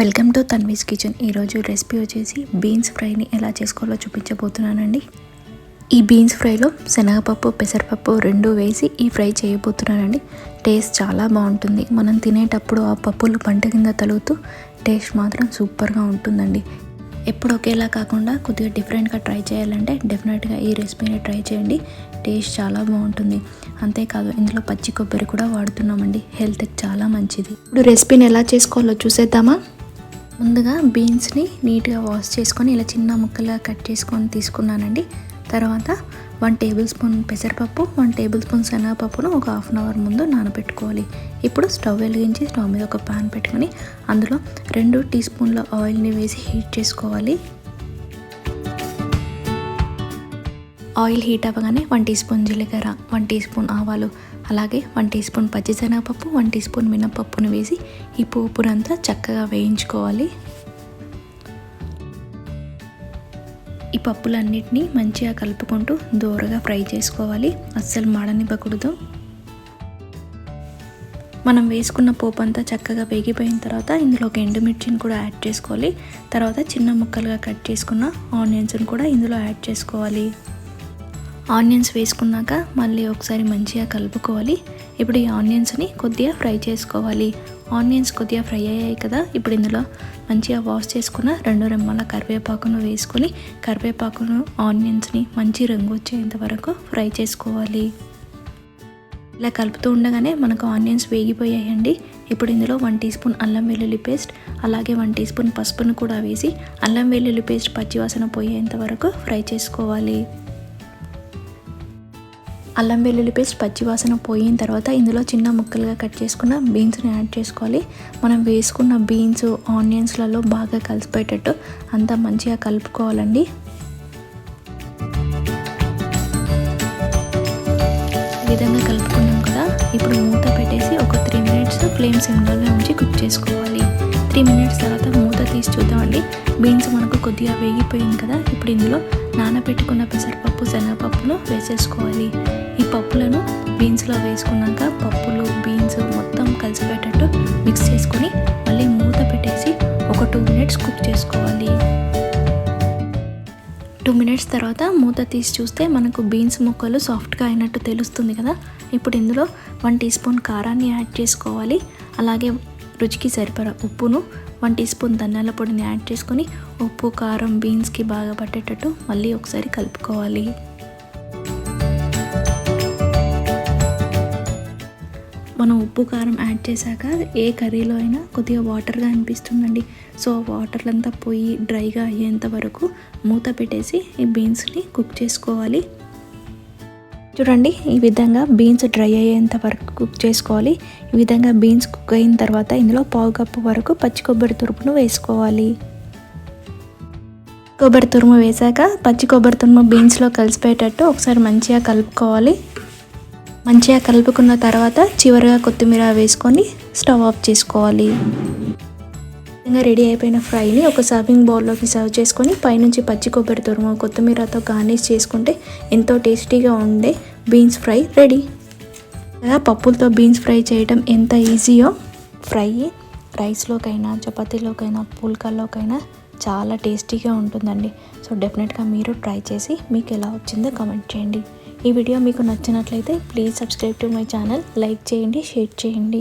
Welcome to Tanvi's kitchen. ఈరోజు recipe వచ్చేసి beans ఫ్రైని ఎలా చేసుకోవాలో చూపించబోతున్నానండి. ఈ బీన్స్ ఫ్రైలో శనగపప్పు పెసరపప్పు రెండు వేసి ఈ ఫ్రై చేయబోతున్నానండి. టేస్ట్ చాలా బాగుంటుంది. మనం తినేటప్పుడు ఆ పప్పులు పంట కింద తలుగుతూ టేస్ట్ మాత్రం సూపర్గా ఉంటుందండి. ఎప్పుడు ఒకేలా కాకుండా కొద్దిగా డిఫరెంట్గా ట్రై చేయాలంటే డెఫినెట్గా ఈ రెసిపీని ట్రై చేయండి. టేస్ట్ చాలా బాగుంటుంది. అంతేకాదు ఇందులో పచ్చి కొబ్బరి కూడా వాడుతున్నామండి. హెల్త్కి చాలా మంచిది. ఇప్పుడు రెసిపీని ఎలా చేసుకోవాలో చూసేద్దామా? ముందుగా బీన్స్ని నీట్గా వాష్ చేసుకొని ఇలా చిన్న ముక్కలుగా కట్ చేసుకొని తీసుకున్నానండి. తర్వాత వన్ టేబుల్ స్పూన్ పెసరపప్పు వన్ టేబుల్ స్పూన్ శనగపప్పును ఒక హాఫ్ అన్ అవర్ ముందు నానబెట్టుకోవాలి. ఇప్పుడు స్టవ్ వెలిగించి స్టవ్ మీద ఒక పాన్ పెట్టుకొని అందులో రెండు టీ స్పూన్ల ఆయిల్ని వేసి హీట్ చేసుకోవాలి. ఆయిల్ హీట్ అవ్వగానే వన్ టీ స్పూన్ జీలకర్ర వన్ టీ స్పూన్ ఆవాలు అలాగే వన్ టీ స్పూన్ పచ్చిశనగపప్పు వన్ టీ స్పూన్ మినపప్పును వేసి ఈ పోపునంతా చక్కగా వేయించుకోవాలి. ఈ పప్పులన్నిటినీ మంచిగా కలుపుకుంటూ దూరగా ఫ్రై చేసుకోవాలి. అస్సలు మాడనివ్వకూడదు. మనం వేసుకున్న పోపు అంతా చక్కగా వేగిపోయిన తర్వాత ఇందులో ఒక ఎండుమిర్చిని కూడా యాడ్ చేసుకోవాలి. తర్వాత చిన్న ముక్కలుగా కట్ చేసుకున్న ఆనియన్స్ని కూడా ఇందులో యాడ్ చేసుకోవాలి. ఆనియన్స్ వేసుకున్నాక మళ్ళీ ఒకసారి మంచిగా కలుపుకోవాలి. ఇప్పుడు ఈ ఆనియన్స్ని కొద్దిగా ఫ్రై చేసుకోవాలి. ఆనియన్స్ కొద్దిగా ఫ్రై అయ్యాయి కదా ఇప్పుడు ఇందులో మంచిగా వాష్ చేసుకున్న రెండు రెమ్మల కరివేపాకును వేసుకొని కరివేపాకును ఆనియన్స్ని మంచి రంగు వచ్చేంత వరకు ఫ్రై చేసుకోవాలి. ఇలా కలుపుతూ ఉండగానే మనకు ఆనియన్స్ వేగిపోయాయండి. ఇప్పుడు ఇందులో వన్ టీ స్పూన్ అల్లం వెల్లుల్లి పేస్ట్ అలాగే వన్ టీ స్పూన్ పసుపును కూడా వేసి అల్లం వెల్లుల్లి పేస్ట్ పచ్చివాసన పోయేంత వరకు ఫ్రై చేసుకోవాలి. అల్లం వెల్లుల్లి పేస్ట్ పచ్చివాసన పోయిన తర్వాత ఇందులో చిన్న ముక్కలుగా కట్ చేసుకున్న బీన్స్ని యాడ్ చేసుకోవాలి. మనం వేసుకున్న బీన్స్ ఆనియన్స్లలో బాగా కలిసిపోయేటట్టు అంతా మంచిగా కలుపుకోవాలండి. ఈ విధంగా కలుపుకున్నాం కదా ఇప్పుడు మూత పెట్టేసి ఒక త్రీ మినిట్స్ ఫ్లేమ్ సిమ్లోనే ఉంచి కుక్ చేసుకోవాలి. త్రీ మినిట్స్ తర్వాత మూత తీసి చూద్దామండి. బీన్స్ మనకు కొద్దిగా వేగిపోయింది కదా ఇప్పుడు ఇందులో నానబెట్టుకున్న పెసరపప్పు శనగపప్పును వేసేసుకోవాలి. ఈ పప్పులను బీన్స్లో వేసుకున్నాక పప్పులు బీన్స్ మొత్తం కలిసిపోయేటట్టు మిక్స్ చేసుకొని మళ్ళీ మూత పెట్టేసి ఒక టూ మినిట్స్ కుక్ చేసుకోవాలి. టూ మినిట్స్ తర్వాత మూత తీసి చూస్తే మనకు బీన్స్ ముక్కలు సాఫ్ట్గా అయినట్టు తెలుస్తుంది కదా. ఇప్పుడు ఇందులో వన్ టీ స్పూన్ కారాన్ని యాడ్ చేసుకోవాలి. అలాగే రుచికి సరిపడా ఉప్పును వన్ టీ స్పూన్ ధనియాల పొడిని యాడ్ చేసుకొని ఉప్పు కారం బీన్స్కి బాగా పట్టేటట్టు మళ్ళీ ఒకసారి కలుపుకోవాలి. మనం ఉప్పు కారం యాడ్ చేశాక ఏ కర్రీలో అయినా కొద్దిగా వాటర్గా అనిపిస్తుందండి. సో వాటర్లంతా పోయి డ్రైగా అయ్యేంత వరకు మూత పెట్టేసి ఈ బీన్స్ని కుక్ చేసుకోవాలి. చూడండి ఈ విధంగా బీన్స్ డ్రై అయ్యేంత వరకు కుక్ చేసుకోవాలి. ఈ విధంగా బీన్స్ కుక్ అయిన తర్వాత ఇందులో పావు కప్పు వరకు పచ్చి కొబ్బరి తురుపును వేసుకోవాలి. కొబ్బరి తురుము వేశాక పచ్చి కొబ్బరి తురుము బీన్స్లో కలిసిపోయేటట్టు ఒకసారి మంచిగా కలుపుకోవాలి. మంచిగా కలుపుకున్న తర్వాత చివరిగా కొత్తిమీర వేసుకొని స్టవ్ ఆఫ్ చేసుకోవాలి. విధంగా రెడీ అయిపోయిన ఫ్రైని ఒక సర్వింగ్ బౌల్లోకి సర్వ్ చేసుకొని పైనుంచి పచ్చి కొబ్బరి తురుము కొత్తిమీరతో గార్నిష్ చేసుకుంటే ఎంతో టేస్టీగా ఉండే బీన్స్ ఫ్రై రెడీ. కదా పప్పులతో బీన్స్ ఫ్రై చేయడం ఎంత ఈజీయో? ఫ్రై రైస్లోకైనా చపాతీలోకైనా పుల్కాల్లోకైనా చాలా టేస్టీగా ఉంటుందండి. సో డెఫినెట్గా మీరు ట్రై చేసి మీకు ఎలా వచ్చిందో కామెంట్ చేయండి. ఈ వీడియో మీకు నచ్చినట్లయితే please subscribe to my channel. Like చేయండి షేర్ చేయండి.